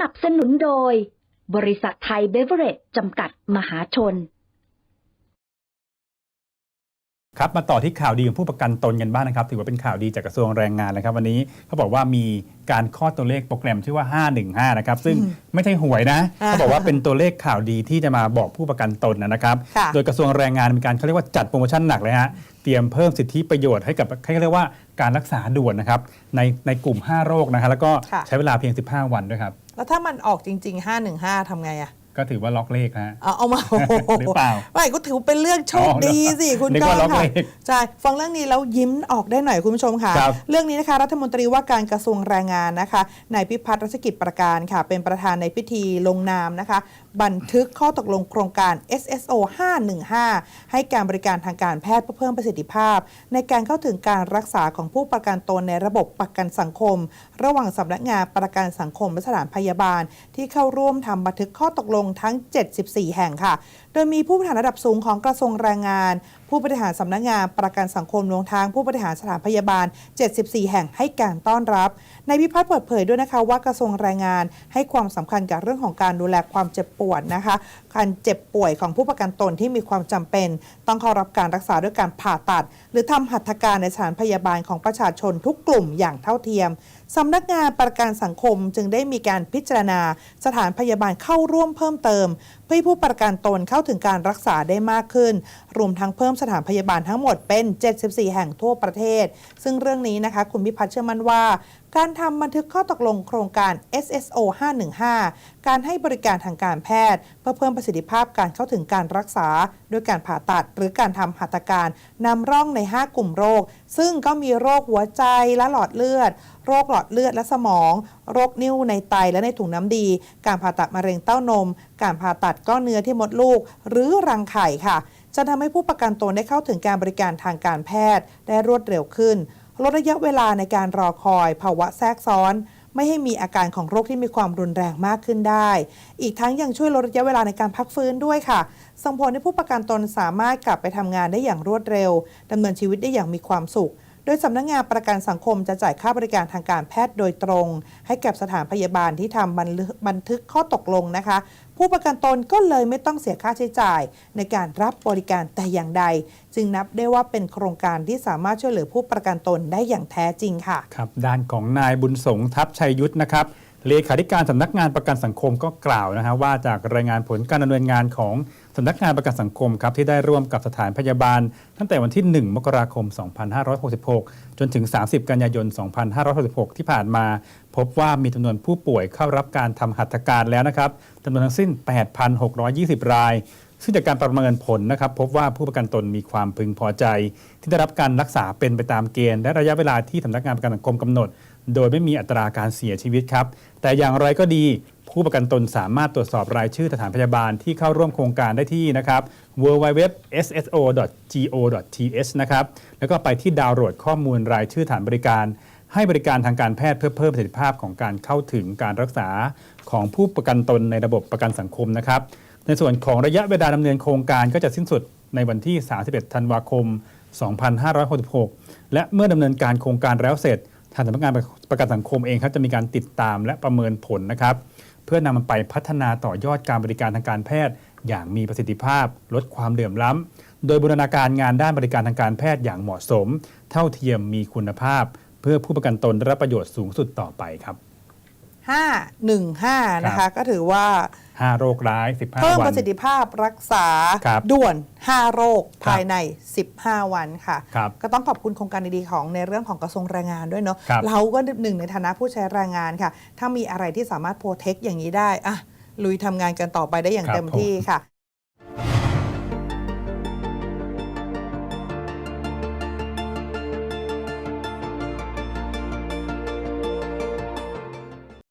นับสนุนโดย บริษัทไทยเบเวอเรจจำกัดมหาชน ครับมาต่อที่ข่าวดีของผู้ประกันตนกันบ้างนะครับ ถือว่าเป็นข่าวดีจากกระทรวงแรงงานนะครับ วันนี้เขาบอกว่ามีการคลอดตัวเลขโปรแกรมชื่อว่า 515 นะครับ ซึ่งไม่ใช่หวยนะอ่าเขาบอกว่าเป็นตัวเลขข่าวดีที่จะมาบอกผู้ประกันตนนะครับค่ะโดยกระทรวงแรงงานมีการเขาเรียกว่าจัดโปรโมชั่นหนักเลยฮะเตรียมเพิ่มสิทธิประโยชน์ให้กับเขาเรียกว่าการรักษาด่วนนะครับในในกลุ่ม 5 โรคนะฮะแล้วก็ค่ะใช้เวลาเพียง 15 วันด้วยครับ แล้วถ้ามันออกจริง ๆ 515ทำไงอะก็ถือว่าล็อกเลขนะฮะเอาเอามาโอ้โหรือเปล่าไม่ก็ถือเป็นเรื่องโชคดีสิอ๋อคุณนึกก้อว่างล็อกค่ะเลขใช่ฟังเรื่องนี้แล้วยิ้มออกได้หน่อยคุณผู้ชมค่ะครับเรื่องนี้นะคะรัฐมนตรีว่าการกระทรวงแรงงานนะคะนายพิพัฒน์รัชกิจประการค่ะ เป็นประธานในพิธีลงนามนะคะบันทึกข้อตกลงโครงการ SSO 515 ให้การบริการทางการแพทย์เพื่อเพิ่มประสิทธิภาพ ในการเข้าถึงการรักษาของผู้ประกันตนในระบบประกันสังคม ระหว่างสำนักงานประกันสังคมและสถานพยาบาล ที่เข้าร่วมทำบันทึกข้อตกลงทั้ง 74 แห่งค่ะโดยมีผู้บริหารระดับสูงของกระทรวงแรงงาน ผู้บริหารสำนักงานประกันสังคมรวมทั้งผู้บริหารสถานพยาบาล 74 แห่งให้การต้อนรับนายพิพัฒน์เปิดเผยด้วยนะคะว่ากระทรวงแรงงานให้ความสำคัญกับเรื่องของการดูแลความเจ็บปวดนะคะ การเจ็บป่วยของผู้ประกันตนที่มีความจำเป็น ต้องเข้ารับการรักษาด้วยการผ่าตัด หรือทำหัตถการในสถานพยาบาลของประชาชนทุกกลุ่มอย่างเท่าเทียม สำนักงานประกันสังคมจึงได้มีการพิจารณา สถานพยาบาลเข้าร่วมเพิ่มเติม เพื่อให้ผู้ประกันตนเข้าถึงการรักษาได้มากขึ้น รวมทั้งเพิ่มสถานพยาบาลทั้งหมดเป็น 74 แห่งทั่วประเทศ ซึ่งเรื่องนี้นะคะ คุณพิพัฒน์เชื่อมั่นว่าการทำบันทึกข้อตกลงโครงการ SSO 515 การให้บริการทางการแพทย์ เพื่อเพิ่มประสิทธิภาพการเข้าถึงการรักษา ด้วยการผ่าตัดหรือการทำหัตถการนำร่องใน 5 กลุ่มโรค ซึ่งก็มีโรคหัวใจและหลอดเลือด โรคหลอดเลือดและสมอง โรคนิ่วในไตและในถุงน้ำดี การผ่าตัดมะเร็งเต้านม การผ่าตัดก้อนเนื้อที่มดลูก หรือรังไข่ค่ะ จะทำให้ผู้ประกันตนได้เข้าถึงการบริการทางการแพทย์ได้รวดเร็วขึ้น ลดระยะเวลาในการรอคอย ภาวะแทรกซ้อน ไม่ให้มีอาการของโรคที่มีความรุนแรงมากขึ้นได้ อีกทั้งยังช่วยลดระยะเวลาในการพักฟื้นด้วยค่ะ ส่งผลให้ผู้ประกันตนสามารถกลับไปทำงานได้อย่างรวดเร็วดำเนินชีวิตได้อย่างมีความสุขโดยสำนักงานประกันสังคมจะจ่ายค่าบริการทางการแพทย์โดยตรง ให้กับสถานพยาบาลที่ทำบันทึกข้อตกลงนะคะ ผู้ประกันตนก็เลยไม่ต้องเสียค่าใช้จ่าย ในการรับบริการแต่อย่างใด จึงนับได้ว่าเป็นโครงการที่สามารถช่วยเหลือผู้ประกันตนได้อย่างแท้จริงค่ะ ครับ ด้านของนายบุญสงทัพชัยยุทธนะครับเลขาธิการสำนักงานประกันสังคมก็กล่าวนะฮะว่าจากรายงานผลการดำเนินงานของ สำนักงานประกันสังคมครับที่ได้ร่วมกับสถานพยาบาล ตั้งแต่วันที่ 1 มกราคม 2566 จนถึง 30 กันยายน 2566 ที่ผ่านมา พบว่ามีจำนวนผู้ป่วยเข้ารับการทำหัตถการแล้วนะครับจำนวนทั้งสิ้น 8,620 ราย ซึ่งจากการประเมินผลนะครับ พบว่าผู้ประกันตนมีความพึงพอใจ ที่ได้รับการรักษาเป็นไปตามเกณฑ์ และระยะเวลาที่สำนักงานประกันสังคมกำหนด โดยไม่มีอัตราการเสียชีวิตครับ แต่อย่างไรก็ดี ผู้ประกันตนสามารถตรวจสอบรายชื่อสถานพยาบาลที่เข้าร่วมโครงการได้ที่นะครับ www.sso.go.th นะครับ แล้วก็ไปที่ดาวน์โหลดข้อมูลรายชื่อฐานบริการ ให้บริการทางการแพทย์เพื่อเพิ่มประสิทธิภาพของการเข้าถึงการรักษาของผู้ประกันตนในระบบประกันสังคมนะครับ ในส่วนของระยะเวลาดำเนินโครงการก็จะสิ้นสุดในวันที่ 31 ธันวาคม 2566 และเมื่อดำเนินการโครงการแล้วเสร็จทางสำนักงานประกันสังคมเองครับจะมีการติดตามและประเมินผลนะครับ พื่อนำมันไปพัฒนาต่อยอดการบริการทางการแพทย์ อย่างมีประสิทธิภาพ ลดความเหลื่อมล้ำโดยบูรณาการงานด้านบริการทางการแพทย์อย่างเหมาะสม เท่าเทียมมีคุณภาพ เพื่อผู้ประกันตนได้รับประโยชน์สูงสุดต่อไปครับ 515 นะครัคะบก็ถือว่า 5 โรคร้าย 15เพิ่มวัปนระสิทธิภาพรักษาครับด่วน 5 โรคครับภายใน 15 วันค่ะครับก็ต้องขอบคุณโครงการดีๆของในเรื่องของกระทรวงแรงงานด้วยเนาะครับเราก็หนึ่งในฐานะผู้ใช้แรงงานค่ะ ถ้ามีอะไรที่สามารถโปรเทคอย่างนี้ได้อะลุยทำงานกันต่อไปได้อย่างครับเต็มที่ผมค่ะ